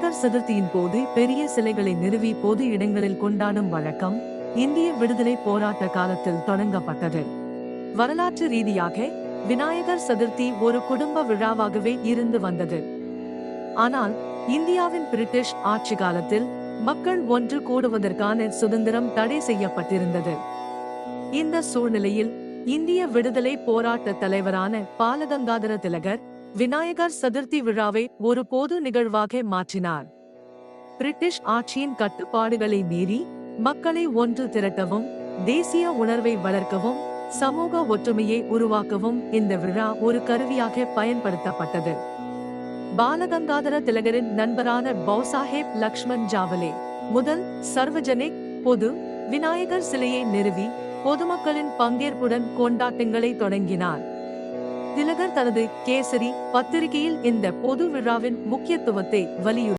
விநாயகர் சதுர்த்தியின் போது பெரிய சிலைகளை நிறுவி பொது இடங்களில் கொண்டாடும் வழக்கம் இந்திய விடுதலை போராட்ட காலத்தில் தொடங்கப்பட்டது. வரலாற்று ரீதியாக விநாயகர் சதுர்த்தி ஒரு குடும்ப விழாவாகவே இருந்து வந்தது. ஆனால் இந்தியாவின் பிரிட்டிஷ் ஆட்சி காலத்தில் மக்கள் ஒன்று கூடுவதற்கான சுதந்திரம் தடை செய்யப்பட்டிருந்தது. இந்த சூழ்நிலையில் இந்திய விடுதலை போராட்ட தலைவரான பாலகங்காதர திலகர் விநாயகர் சதுர்த்தி விழாவை ஒரு பொது நிகழ்வாக மாற்றினார். பிரிட்டிஷ் ஆட்சியின் கட்டுப்பாடுகளை மீறி மக்களை ஒன்று திரட்டவும் தேசிய உணர்வை வளர்க்கவும் சமூக ஒற்றுமையை உருவாக்கவும் இந்த விழா ஒரு கருவியாக பயன்படுத்தப்பட்டது. பாலகங்காதர திலகரின் நண்பரான பௌசாஹேப் லக்ஷ்மண் ஜாவலே முதல் சர்வஜனிக் பொது விநாயகர் சிலையை நிறுவி பொதுமக்களின் பங்கேற்புடன் கொண்டாட்டங்களை தொடங்கினார். திலகர் தனது கேசரி பத்திரிகையில் இந்த பொது விழாவின் முக்கியத்துவத்தை வலியுறுத்தி